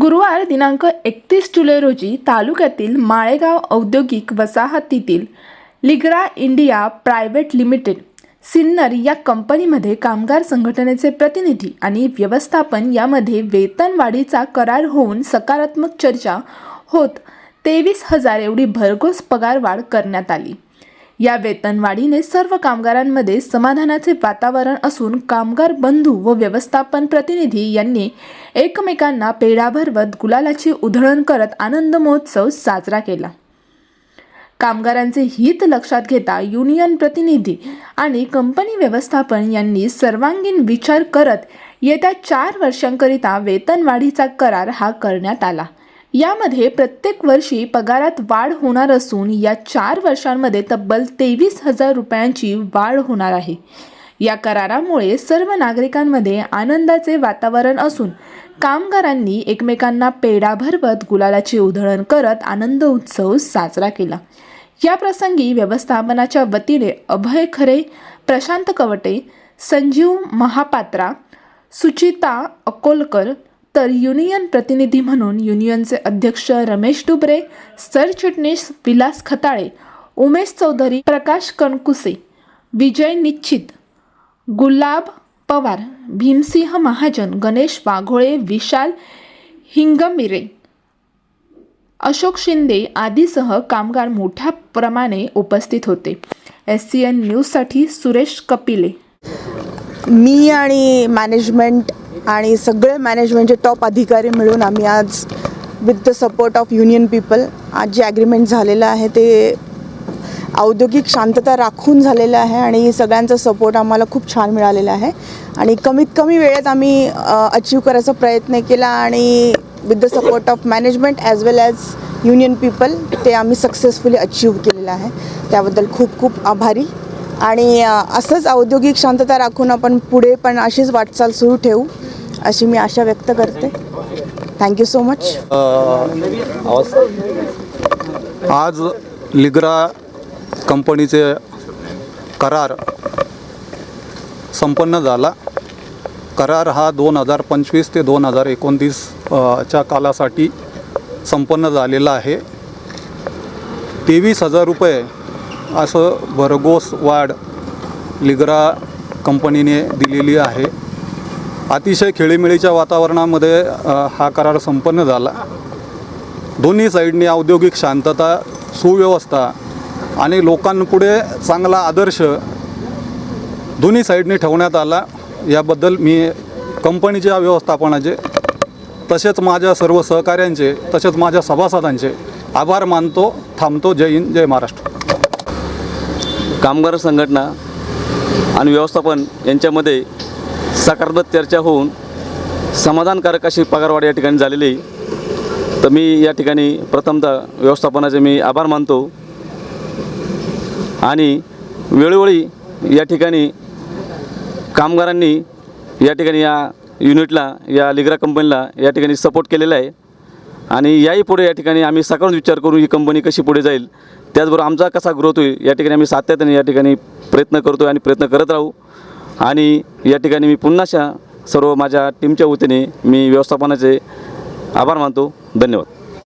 गुरुवार दिनांक एकतीस जुलै रोजी तालुक्यातील माळेगाव औद्योगिक वसाहतीतील Ligra India private limited Sinnar या कंपनीमध्ये कामगार संघटनेचे प्रतिनिधी आणि व्यवस्थापन यामध्ये वेतनवाढीचा करार होऊन सकारात्मक चर्चा होत तेवीस हजार एवढी भरघोस पगारवाढ करण्यात आली. या वेतनवाढीने सर्व कामगारांमध्ये समाधानाचे वातावरण असून कामगार बंधू व व्यवस्थापन प्रतिनिधी यांनी एकमेकांना पेढा भरवत गुलालाची उधळण करत आनंद महोत्सव साजरा केला. कामगारांचे हित लक्षात घेता युनियन प्रतिनिधी आणि कंपनी व्यवस्थापन यांनी सर्वांगीण विचार करत येत्या चार वर्षांकरिता वेतनवाढीचा करार हा करण्यात आला. यामध्ये प्रत्येक वर्षी पगारात वाढ होणार असून या चार वर्षांमध्ये तब्बल तेवीस हजार रुपयांची वाढ होणार आहे. या करारामुळे सर्व नागरिकांमध्ये आनंदाचे वातावरण असून कामगारांनी एकमेकांना पेढा भरवत गुलालाची उधळण करत आनंद उत्सव साजरा केला. या प्रसंगी व्यवस्थापनाच्या वतीने अभय खरे प्रशांत कवटे संजीव महापात्रा सुचिता अकोलकर तर युनियन प्रतिनिधी म्हणून युनियनचे अध्यक्ष रमेश डुबरे सरचिटणीस विलास खताळे उमेश चौधरी प्रकाश कणकुसे विजय निश्चित गुलाब पवार भीमसिंह महाजन गणेश वाघोळे विशाल हिंगमिरे अशोक शिंदे आदीसह कामगार मोठ्या प्रमाणे उपस्थित होते. एस सी एन न्यूजसाठी सुरेश कपिले. मी आणि मॅनेजमेंट आणि सगळे मॅनेजमेंटचे टॉप अधिकारी मिळून आम्ही आज with the support of union people आज जे ॲग्रीमेंट झालेलं आहे ते औद्योगिक शांतता राखून झालेलं आहे आणि सगळ्यांचा सपोर्ट आम्हाला खूप छान मिळालेला आहे. आणि कमीत कमी वेळेत आम्ही अचीव करायचा प्रयत्न केला आणि with the support of management as well as union people ते आम्ही सक्सेसफुली अचीव केलेलं आहे. त्याबद्दल खूप खूप आभारी. आणि असंच औद्योगिक शांतता राखून आपण पुढे पण अशीच वाटचाल सुरू ठेवू. अशी मी आशा व्यक्त करते. थँक्यू सो मच आज लिग्रा कंपनीचे करार संपन्न झाला. करार हा दोन हजार पंचवीस ते दोन हजार एकोणतीस च्या कालासाठी संपन्न झालेला आहे. तेवीस हजार रुपये असं भरघोस वाढ लिग्रा कंपनीने दिलेली आहे. अतिशय खेळीमेळीच्या वातावरणामध्ये हा करार संपन्न झाला. दोन्ही साईडनी औद्योगिक शांतता सुव्यवस्था आणि लोकांपुढे चांगला आदर्श दोन्ही साईडनी ठेवण्यात आला. याबद्दल मी कंपनीच्या व्यवस्थापनाचे तसेच माझ्या सर्व सहकाऱ्यांचे तसेच माझ्या सभासदांचे आभार मानतो थांबतो. जय हिंद जय महाराष्ट्र. कामगार संघटना आणि व्यवस्थापन यांच्यामध्ये सकारात्मक चर्चा होऊन समाधानकारक अशी पगारवाढ या ठिकाणी झालेली आहे. तर मी या ठिकाणी प्रथमतः व्यवस्थापनाचे मी आभार मानतो. आणि वेळोवेळी या ठिकाणी कामगारांनी या ठिकाणी या युनिटला या लिग्रा कंपनीला या ठिकाणी सपोर्ट केलेला आहे. आणि याही पुढे या ठिकाणी आम्ही सकाळून विचार करू ही कंपनी कशी पुढे जाईल. त्याचबरोबर आमचा कसा ग्रोथ होईल या ठिकाणी आम्ही सातत्याने या ठिकाणी प्रयत्न करतो आणि प्रयत्न करत राहू. आणि या ठिकाणी मी पुन्हाशा सर्व माझ्या टीमच्या वतीने मी व्यवस्थापनाचे आभार मानतो. धन्यवाद.